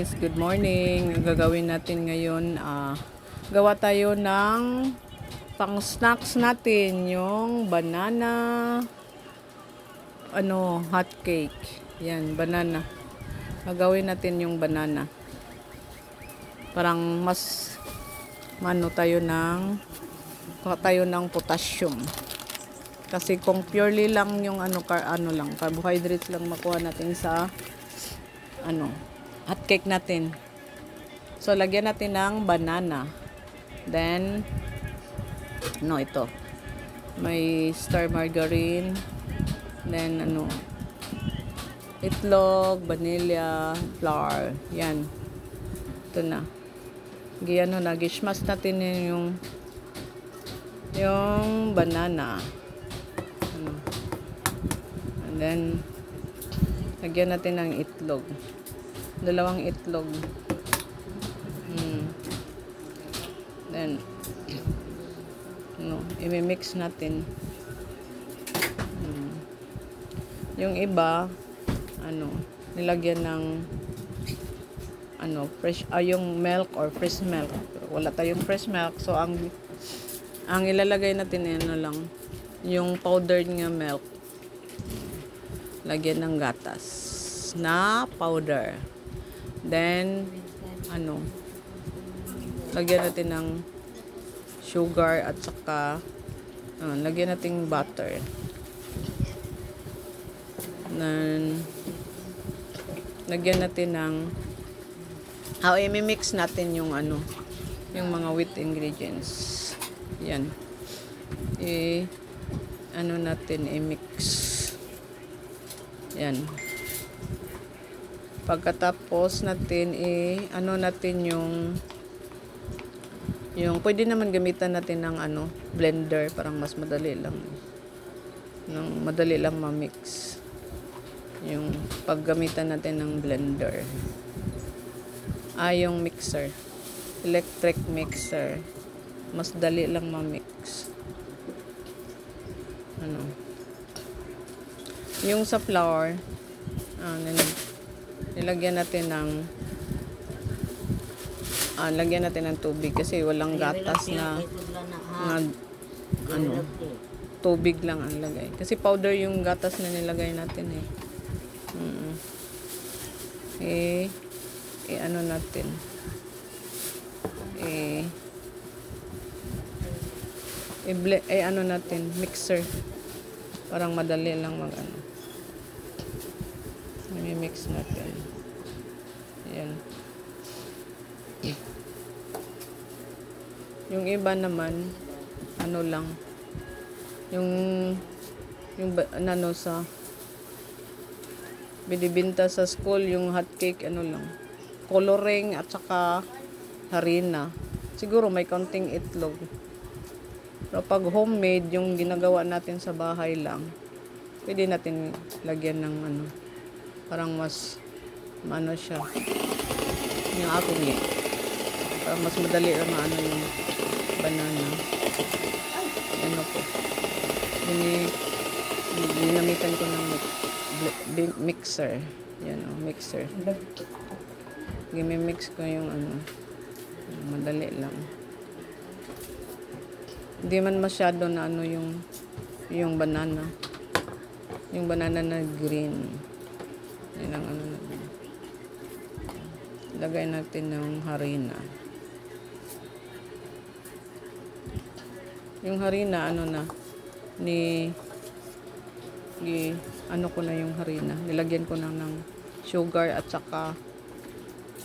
guys, good morning. Ang gagawin natin ngayon, ah, gawa tayo ng pang snacks natin, yung banana, ano, hot cake. Yan, banana. Gagawin natin yung banana. Parang mas, mano tayo ng, tayo ng potassium. Kasi kung purely lang yung ano, car, ano lang, carbohydrates lang makuha natin sa ano, hot cake natin. So, lagyan natin ng banana. Then, no, ito. May star margarine. Then, ano, itlog, vanilla, flour. Yan. Ito na. Giyano na, gishmas natin yun yung yung banana. Ano. And then, lagyan natin ng itlog. Dalawang itlog. Hmm. Then, no, i-mix natin. Hmm. Yung iba, ano, nilagyan ng ano, fresh, ah, yung milk or fresh milk. Wala tayong fresh milk, so ang ang ilalagay natin ay ano lang, yung powdered nga milk. Lagyan ng gatas na powder. Then, ano, lagyan natin ng sugar at saka, ah, lagyan natin butter. Then, lagyan natin ng, ah, i-mix natin yung ano, yung mga wheat ingredients. Yan. I, ano natin, i-mix. Yan. Pagkatapos natin, i, ano natin yung, yung, pwede naman gamitan natin ng ano, blender, parang mas madali lang. Nang madali lang ma-mix. Yung paggamitan natin ng blender. Ah, yung mixer. Electric mixer. Mas dali lang ma-mix. Ano. Yung sa flour, ah, nilag- nilagyan natin ng ah, lagyan natin ng tubig kasi walang gatas na na ano tubig lang ang lagay. Kasi powder yung gatas na nilagay natin eh. Mm eh eh ano natin? Eh eh, eh ano natin? Mixer. Parang madali lang mag ano mix natin. Yan yung iba naman ano lang. Yung yung ba- ano sa binibinta sa school yung hot cake ano lang. Coloring at saka harina. Siguro may konting itlog. Pero pag homemade yung ginagawa natin sa bahay lang pwede natin lagyan ng ano parang mas ano siya. Yung akong eh parang mas madali lang maano yung banana. Ano po? Gini, ginamitan ko ng mixer. Yan o mixer. Gimi-mix ko yung ano madali lang. Hindi man masyado na ano yung yung banana. Yung banana na green yan ang ano natin. Lagay natin ng harina. Yung harina ano na ni ni ano ko na yung harina. Nilagyan ko na ng sugar at saka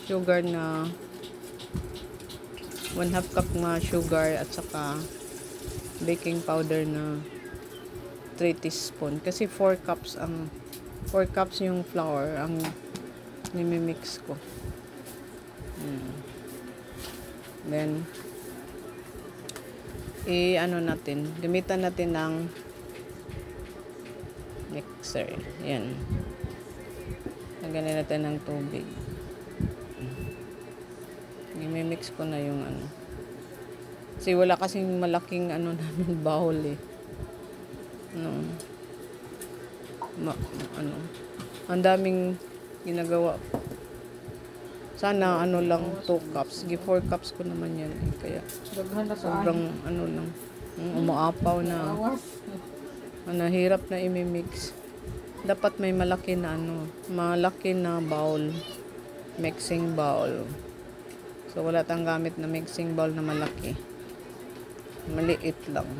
sugar na 1 half cup na sugar at saka baking powder na 3 teaspoon. Kasi 4 cups ang 4 cups yung flour ang nimimix ko. Hmm. then i ano natin gamitan natin ng mixer. Yan. Lagyan natin ng tubig. I-mix ko na yung ano. Kasi wala kasing malaking ano namin bowl eh. No ma, ano ang daming ginagawa Sana ano lang 2 cups. Sige 4 cups ko naman yan. Eh. Kaya sobrang ano lang. Umaapaw na. Ano, hirap na imimix. Dapat may malaki na ano, malaki na bowl. Mixing bowl. So wala tayong gamit na mixing bowl na malaki. Maliit lang.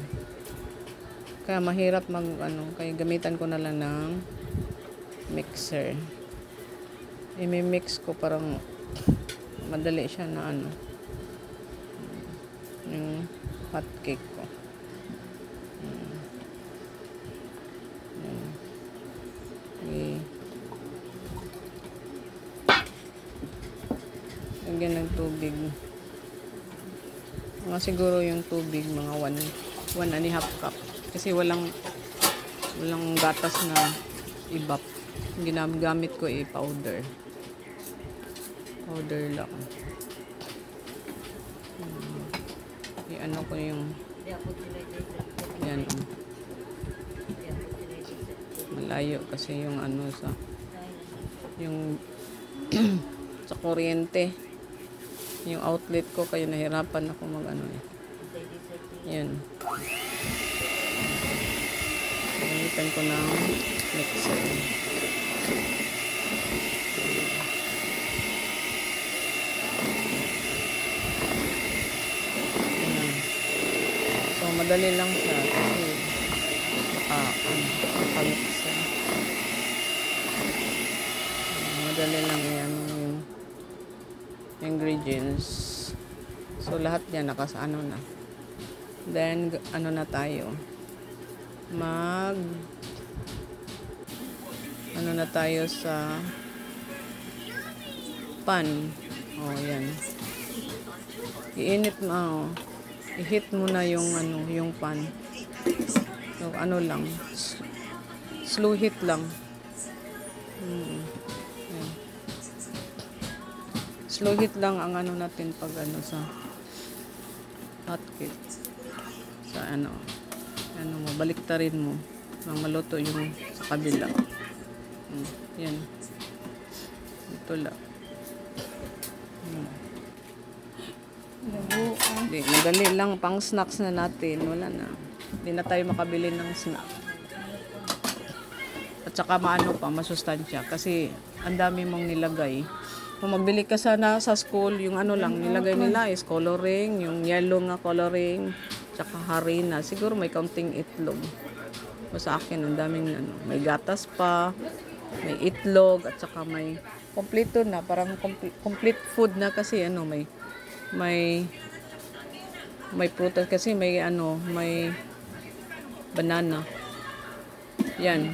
Kaya mahirap mag ano, kaya gamitan ko na lang ng mixer. Imi-mix ko parang madali siya na ano. Yung hot cake ko. Okay. Lagyan ng tubig. Mga siguro yung tubig, mga one, one and a half cup. Kasi walang, walang gatas na ibap. Ginagamit ko eh, powder. Powder lang. Hmm. I-ano ko yung, yan. oh. Malayo kasi yung ano sa, yung sa kuryente. Yung outlet ko kaya nahirapan ako mag ano eh. Yan. Gamitan ko ng mixer. Ayan. So, madali lang siya kasi maka, siya. Ayan, Madali lang yan yung ingredients. So, lahat yan nakasano na. Then, ano na tayo? Mag ano na tayo sa pan. Oh, yan. Iinit mo, oh. I-heat mo na yung ano, yung pan. So, ano lang. Slow heat lang. Mm. Yan. Slow heat lang ang ano natin pag ano sa hot cake. Sa ano, ano mo, baliktarin mo. Nang maluto yung sa kabila. Mm, yan. Ito lang. Mm. Nabuan. Di, madali lang pang snacks na natin. Wala na. Hindi na tayo makabili ng snack. At saka maano pa, masustansya. Kasi ang dami mong nilagay. Kung magbili ka sana sa school, yung ano lang, nilagay nila is coloring, yung yellow nga coloring, tsaka harina. Siguro may kaunting itlog. O sa akin, ang daming ano, may gatas pa, may itlog, at saka may kompleto na, parang complete, complete food na kasi ano, may may may prutas kasi may ano, may banana. Yan.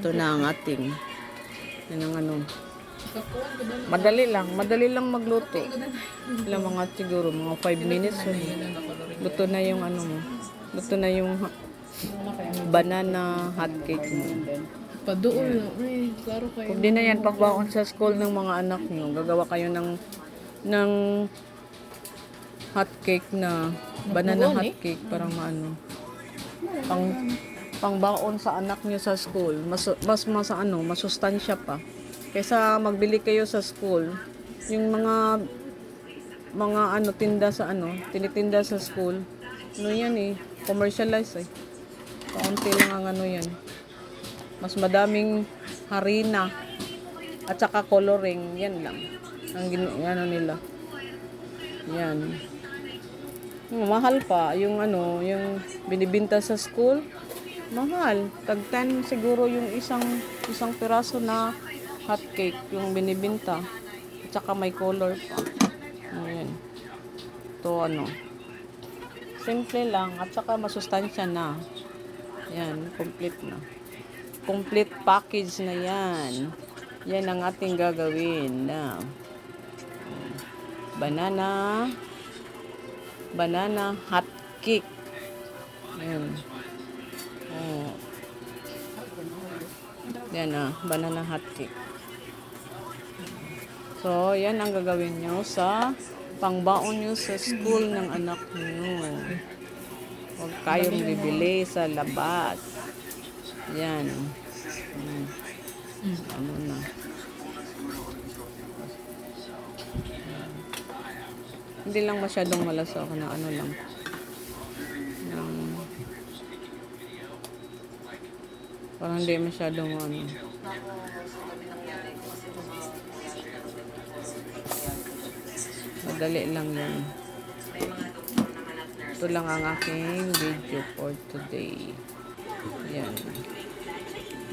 Ito na ang ating. Yan ang ano. Madali lang. Madali lang magluto. Ilang mga siguro, mga 5 minutes. So, luto na yung ano mo. Luto na yung banana hot cake mo. Padool na. Ay, klaro kayo. Kung di na yan pagbaon sa school ng mga anak nyo, gagawa kayo ng ng hot cake na banana hot cake parang maano pang pangbaon sa anak nyo sa school mas mas mas ano masustansya pa kaysa magbili kayo sa school. Yung mga mga ano tinda sa ano tinitinda sa school ano yan eh commercialize eh. Kaunti lang ang ano yan. Mas madaming harina at saka coloring yan lang ang ano nila. Yan. Hmm, mahal pa. Yung ano yung binibinta sa school mahal. Tag 10 siguro yung isang isang piraso na hot cake yung binibinta. At saka may color pa. Ayan. To ano. Simple lang. At saka masustansya na. Yan complete na. Complete package na yan. Yan ang ating gagawin na. Banana. Banana hot cake yan oh. yan ah. Banana hot cake So, yan ang gagawin nyo sa pangbaon nyo sa school ng anak nyo. Huwag kayong bibili sa labas. Yan. Hmm. Ano na. Hindi lang masyadong malaso ako na ano lang. Ng, parang hindi masyadong ano. Madali lang yan. Ito lang ang aking video for today. Yan.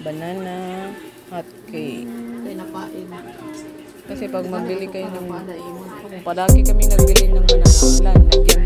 Banana hot cake. Pinapain. Kasi pag mabili kayo ng... Kung Palagi kami nagbili ng banana. Wala, nagyan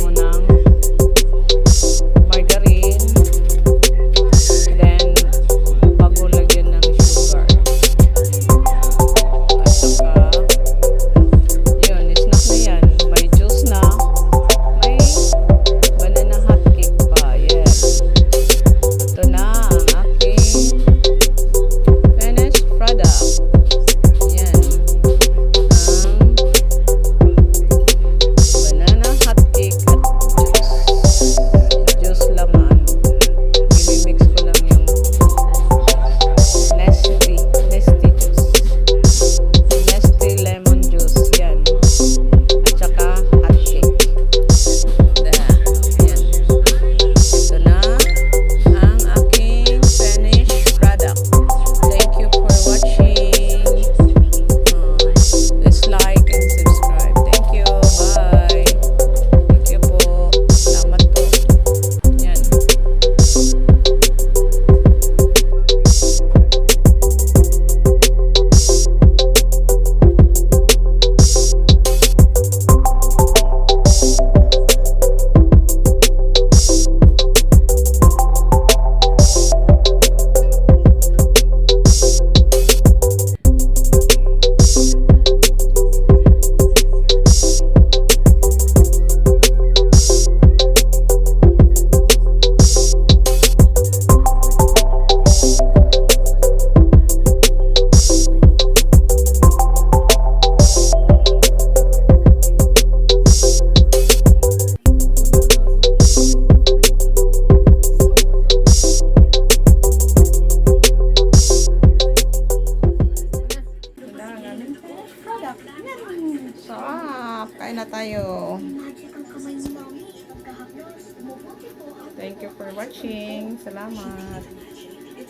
Thank you for watching. Salamat.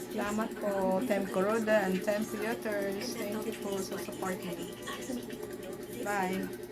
Salamat po, Tem Coroda and Tem Theaters. Thank you po sa support niyo. Bye.